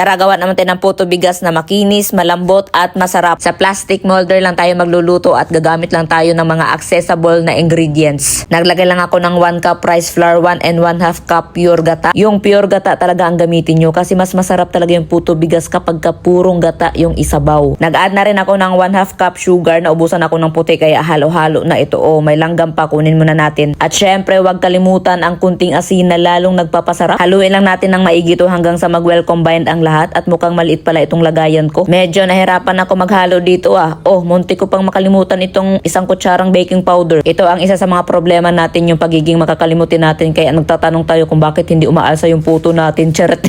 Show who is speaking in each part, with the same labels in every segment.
Speaker 1: Tara, gawa naman tayo ng puto bigas na makinis, malambot at masarap. Sa plastic molder lang tayo magluluto at gagamit lang tayo ng mga accessible na ingredients. Naglagay lang ako ng 1 cup rice flour, 1 and 1 half cup pure gata. Yung pure gata talaga ang gamitin nyo kasi mas masarap talaga yung puto bigas kapag ka purong gata yung isabaw. Nag-add na rin ako ng 1 half cup sugar na ubusan ako ng puti kaya halo-halo na ito. Oh, may langgam pa, kunin muna natin. At syempre, huwag kalimutan ang kunting asin na lalong nagpapasarap. Haluin lang natin ng maigi to hanggang sa mag-well combined ang at mukhang maliit pala itong lagayan ko. Medyo nahirapan ako maghalo dito ah. Oh, munti ko pang makalimutan itong isang kutsarang baking powder. Ito ang isa sa mga problema natin yung pagiging makakalimutin natin kaya nagtatanong tayo kung bakit hindi umaalsa yung puto natin. Charot.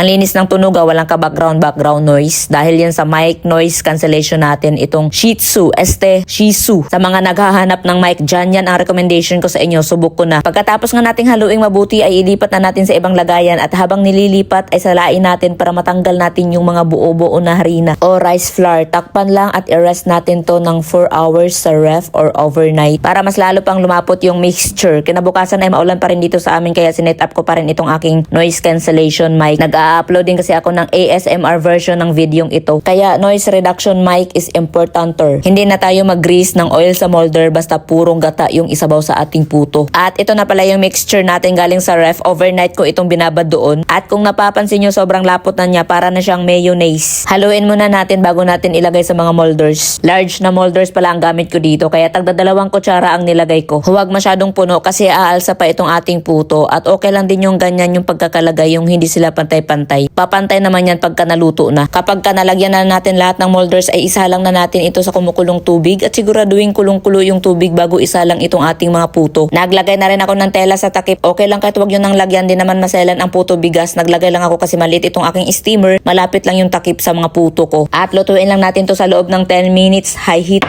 Speaker 1: Ang linis ng tunog, ah, walang ka-background background noise. Dahil yan sa mic noise cancellation natin, itong Shih Tzu, este Shih. Sa mga naghahanap ng mic dyan, yan ang recommendation ko sa inyo. Subok ko na. Pagkatapos nga nating haluing mabuti, ay ilipat na natin sa ibang lagayan. At habang nililipat, ay salain natin para matanggal natin yung mga buo-buo na harina o rice flour. Takpan lang at i-rest natin to ng 4 hours sa ref or overnight para mas lalo pang lumapot yung mixture. Kinabukasan ay maulan pa rin dito sa amin kaya sinet up ko pa rin itong aking noise cancellation mic. Nag-a-upload din kasi ako ng ASMR version ng videong ito. Kaya noise reduction mic is importanter. Hindi na tayo mag-grease ng oil sa molder basta purong gata yung isabaw sa ating puto. At ito na pala yung mixture natin galing sa ref. Overnight ko itong binabad doon. At kung napapansin nyo sobrang lapot na niya para na siyang mayonnaise. Haluin muna natin bago natin ilagay sa mga molders. Large na molders pala ang gamit ko dito kaya tagda dalawang kutsara ang nilagay ko. Huwag masyadong puno kasi aalsa pa itong ating puto at okay lang din yung ganyan yung pagkakalagay yung hindi sila pantay-pantay. Papantay naman yan pagka naluto na. Kapag ka nalagyan na natin lahat ng molders ay isa lang na natin ito sa kumukulong tubig at siguraduhin kulong-kulo yung tubig bago isa lang itong ating mga puto. Naglagay na rin ako ng tela sa takip. Okay lang kahit wag yun nang lagyan din naman maselan ang puto bigas. Naglagay lang ako kasi maliit itong aking steamer. Malapit lang yung takip sa mga puto ko. At lutuin lang natin to sa loob ng 10 minutes high heat.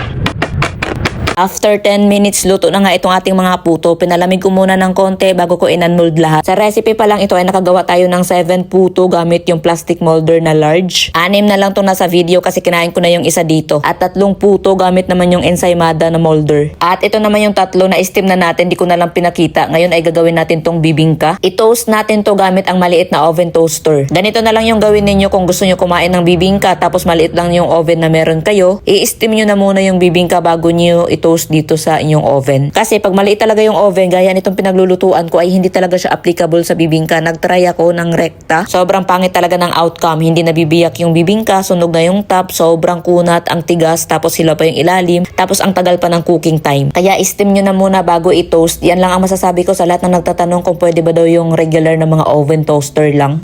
Speaker 1: After 10 minutes, luto na nga itong ating mga puto. Pinalamig ko muna ng konti bago ko inunmold lahat. Sa recipe pa lang ito ay nakagawa tayo ng 7 puto gamit yung plastic molder na large. Anim na lang to nasa video kasi kinain ko na yung isa dito. At tatlong puto gamit naman yung ensaymada na molder. At ito naman yung tatlo na steam na natin, di ko na lang pinakita. Ngayon ay gagawin natin tong bibingka. I-toast natin to gamit ang maliit na oven toaster. Ganito na lang yung gawin ninyo kung gusto nyo kumain ng bibingka tapos maliit lang yung oven na meron kayo. I-steam nyo na muna yung bibingka bago nyo i-toast dito sa inyong oven. Kasi pag maliit talaga yung oven, gaya nitong pinaglulutuan ko ay hindi talaga siya applicable sa bibingka. Nagtry ako ng rekta. Sobrang pangit talaga ng outcome. Hindi nabibiyak yung bibingka, sunog na yung top, sobrang kunat, ang tigas, tapos sila pa yung ilalim, tapos ang tagal pa ng cooking time. Kaya steam nyo na muna bago i-toast. Yan lang ang masasabi ko sa lahat na nagtatanong kung pwede ba daw yung regular na mga oven toaster lang.